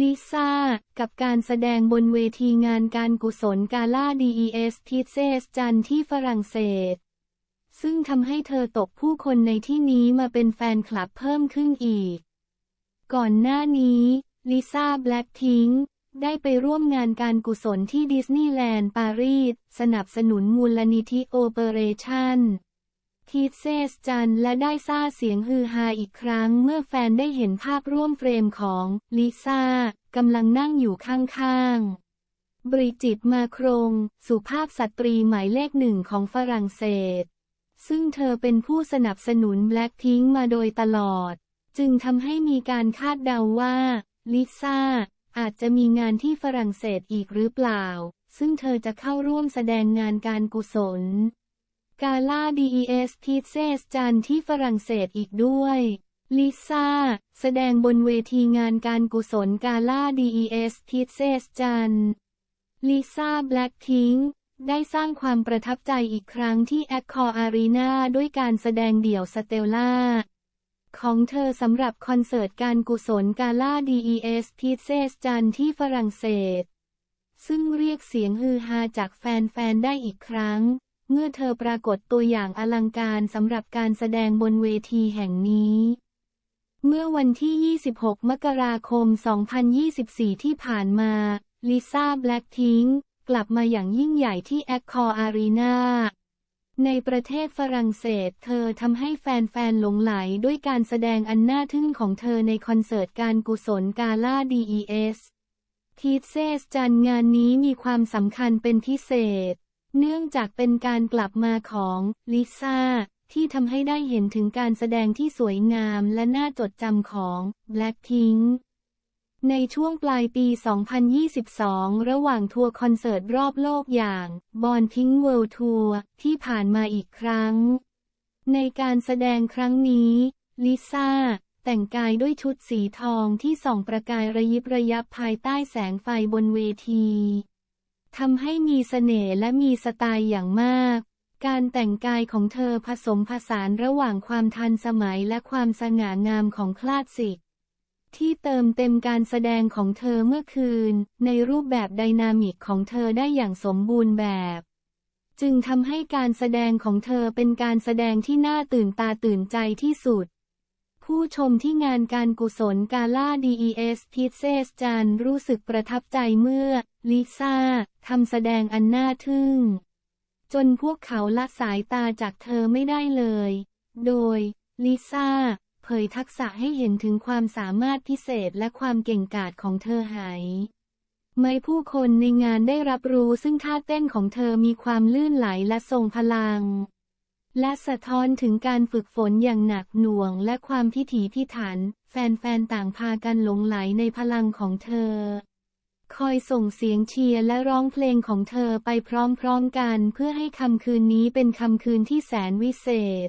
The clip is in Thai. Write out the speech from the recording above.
ลิซ่า กับการแสดงบนเวทีงานการกุศลกาล่า DES ทิเซสจันที่ฝรั่งเศส ซึ่งทำให้เธอตกผู้คนในที่นี้มาเป็นแฟนคลับเพิ่มขึ้นอีก ก่อนหน้านี้ลิซ่าแบล็คทิงได้ไปร่วมงานการกุศลที่ดิสนีย์แลนด์ปารีส สนับสนุนมูลนิธิโอเปอเรชั่น ทีเซสจันและได้ซาเสียงฮือฮาอีกครั้งเมื่อแฟนได้เห็นภาพร่วมเฟรมของลิซ่ากำลังนั่งอยู่ข้างๆ บริจิตมาโครง สุภาพสตรีหมายเลขหนึ่งของฝรั่งเศส ซึ่งเธอเป็นผู้สนับสนุนแบล็คพิงมาโดยตลอด จึงทำให้มีการคาดเดาว่าลิซ่าอาจจะมีงานที่ฝรั่งเศสอีกหรือเปล่า ซึ่งเธอจะเข้าร่วมแสดงงานการกุศล กาล่า DES ทีเซสจันที่ฝรั่งเศสอีกด้วยลิซ่า แสดงบนเวทีงานการกุศลกาล่า DES ทีเซสจันลิซ่าแบล็คทิงได้สร้างความประทับใจอีกครั้งที่แอคคอร์อารีนาด้วยการแสดงเดี่ยวสเตลล่า ของเธอสำหรับคอนเสิร์ตการกุศลกาล่า DES ทีเซสจันที่ฝรั่งเศส ซึ่งเรียกเสียงฮือฮาจากแฟนๆได้อีกครั้ง เมื่อเธอปรากฏตัวอย่างอลังการสำหรับการแสดงบนเวทีแห่งนี้ เมื่อวันที่ 26 มกราคม 2024 ที่ผ่านมาลิซ่าแบล็คทิงกลับมาอย่างยิ่งใหญ่ที่แอคคอร์อารีนาในประเทศฝรั่งเศสเธอทำให้แฟนๆหลงไหลด้วยการแสดงอันน่าทึ่งของเธอในคอนเสิร์ตการกุศลกาล่า DES ทีเซสจันงานนี้มีความสำคัญเป็นพิเศษ เนื่องจากเป็นการกลับมาของลิซ่าที่ทำให้ได้เห็นถึงการแสดงที่สวยงามและน่าจดจำของ Blackpink ในช่วงปลายปี 2022 ระหว่างทัวร์คอนเสิร์ตรอบโลกอย่างบอนพิงเวิลด์ทัวร์ที่ผ่านมาอีกครั้ง ในการแสดงครั้งนี้ ลิซ่า แต่งกายด้วยชุดสีทองที่ส่องประกายระยิบระยับภายใต้แสงไฟบนเวที ทำให้มีเสน่ห์และมีสไตล์อย่างมาก การแต่งกายของเธอผสมผสานระหว่างความทันสมัยและความสง่างามของคลาสสิก ที่เติมเต็มการแสดงของเธอเมื่อคืน ในรูปแบบไดนามิกของเธอได้อย่างสมบูรณ์แบบ จึงทำให้การแสดงของเธอเป็นการแสดงที่น่าตื่นตาตื่นใจที่สุดผู้ชมที่งานการกุศลกาล่า DES พิเซสจันรู้สึกประทับใจเมื่อ ลิซ่า ทำแสดงอันน่าทึ่ง จนพวกเขาละสายตาจากเธอไม่ได้เลย โดย ลิซ่า เผยทักษะให้เห็นถึงความสามารถพิเศษและความเก่งกาจของเธอหายไม่ผู้คนในงานได้รับรู้ซึ่งท่าเต้นของเธอมีความลื่นไหลและทรงพลัง และสะท้อนถึงการฝึกฝนอย่างหนักหน่วงและความพิถีพิถัน แฟนๆต่างพากันหลงไหลในพลังของเธอ คอยส่งเสียงเชียร์และร้องเพลงของเธอไปพร้อมๆกัน เพื่อให้คำคืนนี้เป็นคำคืนที่แสนวิเศษ